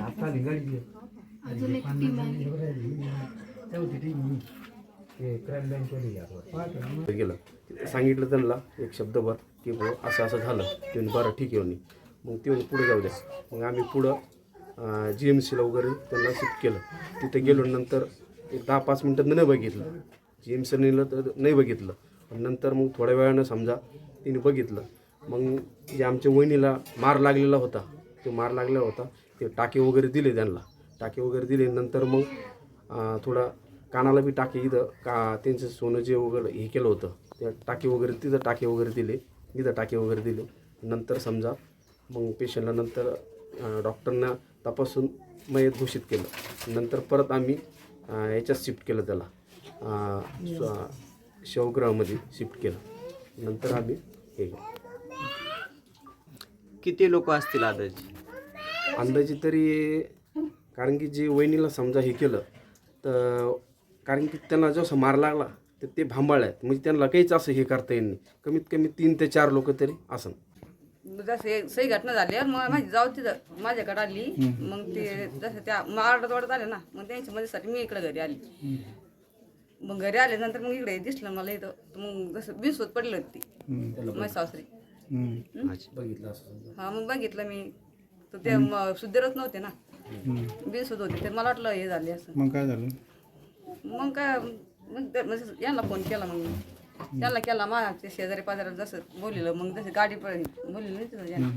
आता अजून एक टीम आहे गेलं सांगितलं त्यांना एक शब्दभर की हो असं असं झालं. ते बरं ठीक आहे म्हणे. मग ते पुढे जाऊ द्या. मग आम्ही पुढं जी एम सीला वगैरे त्यांना शिफ्ट केलं. तिथे गेलो नंतर एक दहा पाच मिनटं नाही बघितलं. जी एम सी नेलं तर नाही बघितलं. पण नंतर मग थोड्या वेळानं समजा तिने बघितलं. मग जे आमच्या वहिनीला मार लागलेला होता तो मार लागलेला होता ते टाके वगैरे दिले त्यांना. टाके वगैरे दिले नंतर मग थोडा कानाला बी टाके इथं का त्यांचं सोनं जे वगैरे हे केलं होतं त्या टाके वगैरे तिथं टाके वगैरे दिले इथं टाके वगैरे दिले. नंतर समजा मग पेशंटला नंतर डॉक्टरना तपासून मयत घोषित केलं. नंतर परत आम्ही याच्यात शिफ्ट केलं त्याला. अं, शवगृहामध्ये शिफ्ट केलं. नंतर आम्ही हे केलं. किती लोक असतील आदाची अंदाजे तरी कारण की जे वहिनीला समजा हे केलं तर कारण की त्यांना जसं मार लागला तर ते भांबाळ आहेत. म्हणजे त्यांना काहीच असं हे करता नाही. कमीत कमी तीन ते चार लोक तरी असन. जसे सही घटना झाली मग माझी जाऊ तिथं माझ्याकडे आली. मग ते जसं त्या मारडत वाढत आले ना मग त्यांच्या मध्येसाठी मी इकडे घरी आली. मग घरी आले नंतर मग इकडे दिसलं मला इथं. तर मग जसं बिनसोत पडली होती ती बघितलं असं हा मग बघितलं मी. तर ते म- सुधीरच नव्हते ना? बिनसोत होते. ते मला वाटलं हे झाले असं. मग काय झालं? मग काय मग ते- म्हणजे यांना फोन केला मग मी. यांना केला माझ्या शेजारी पाजाऱ्याला जसं बोललेलं मग जसं गाडी पडली बोलली नाही तिथं यांना.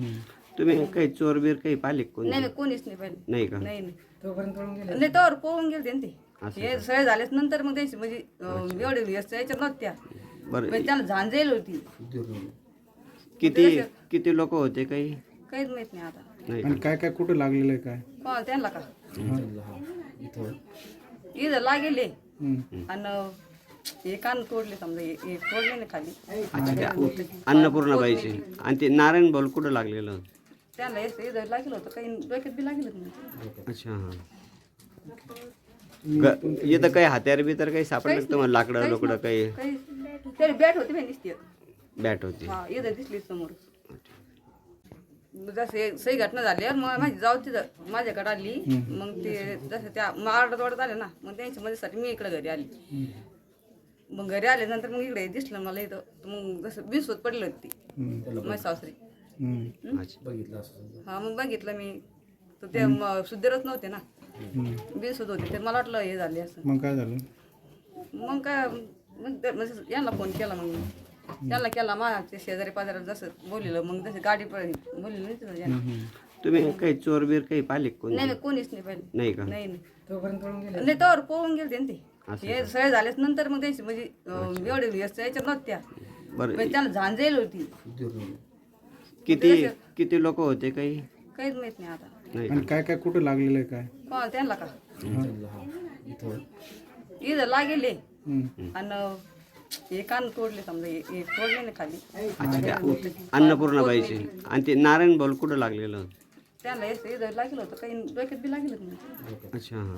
तुम्ही काही चोर बीर काही पाहिले का कोणी? नाही नाही कोणीच नाही पाहिजे नाही का? नाही नाही. तोपर्यंत पळून गेले. नाही तर पळून गेले ते. असं हे सगळे झालेच नंतर मग त्याची म्हणजे अं, एवढे व्यस्त याच्यात नव्हत्या. बरं. म्हणजे त्याला झांजेल होती. किती किती लोक होते काही? काहीच माहीत नाही आता. नाही आणि काय काय कुठं लागलेलं आहे काय? कोणाला त्यांना का? इथं लागेले हम्म. आणि हे कान तोडले समजा हे हे तोडले ना खाली. अच्छा. त्या अन्नपूर्णाबाईचे आणि ते नारायण बॉल कुठं लागलेलं? होतं? त्यांना हे इथं लागेल होतं काही डोक्यात बी लागेल होतं अच्छा हां. ग- इथं काही हत्यार बितर काही सापडलं का तुम्हाला लाकडं लोकडं काही? काही तरी बॅट होती माहिती दिसते बॅट होती. हा इथं दिसली समोर. जसे सही घटना झाली मग माझी जाऊ तिथं माझ्याकडे आली. मग ते जसं त्या मारडत वाढत आले ना मग त्यांच्या मध्येसाठी मी इकडे घरी आली. मग घरी आले नंतर मग इकडे दिसलं मला इथं. तर मग जसं बिनसोत पडली होती. ती माझी सासरी. अच्छा. बघितलं असं हा मग बघितलं मी. तर ते म- सुधीरच नव्हते ना. बिनसोत होते ते मला वाटलं हे झाले असं. मग काय झालं? मग काय मग ते- म्हणजे यांना फोन केला मग मी. यांना केला माझ्या शेजारी पाजाऱ्याला जसं बोललेलं मग जसं गाडी पडली बोलली नाही. तुम्ही काही चोर बीर काही पाहिले का कोणी? नाही नाही कोणीच नाही पाहिजे नाही का? नाही नाही. तोपर्यंत पळून गेले. नाही तर पळून गेले ते. असं हे सगळे झालेच नंतर मग त्यांची म्हणजे अं, एवढे व्यस्त याच्यात नव्हत्या. बरं. म्हणजे त्याला झांजेल होती. किती किती लोक होते काही? काहीच माहीत नाही आता. नाही आणि काय काय कुठं लागलेलं आहे काय? कोणाला त्यांना का? इथं इथं लागेले हम्म. आणि हे कान तोडले समजा हे हे तोडले ना खाली. अच्छा. अन्नपूर्णाबाईचे. आणि ते नारायण बॉल कुठं लागलेलं? हे इथं लागेल होतं. काही डोक्यात बी लागेल होतं अच्छा हां.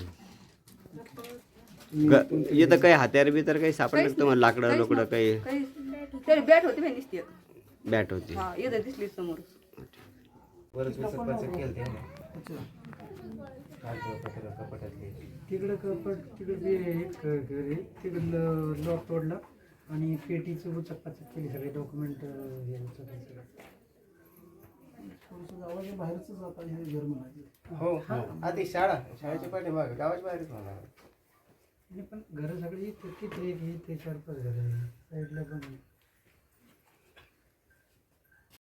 ग- इथं काही हत्यार बितर काही सापडलं का तुम्हाला? लाकडं लोकडं काही? काही तरी बॅट होती बॅट होती. हा दिसली समोर. बरंच विसर्पाचं केलं ते कागदपत्र कपाटातले तिकडं कपट तिकडे एक घर आहे. तिकडलं लॉक तोडला. आणि पेटीचं उचकपाचक केली सगळे डॉक्युमेंट हे थोडंसं गावाच्या बाहेरच आता हे घर म्हणायचे. हो. आधी शाळा शाळेच्या पाठीमागे गावाच्या बाहेरच पण घरं सगळी इथे किती एक इथे चार पाच घर साईडला पण आहे.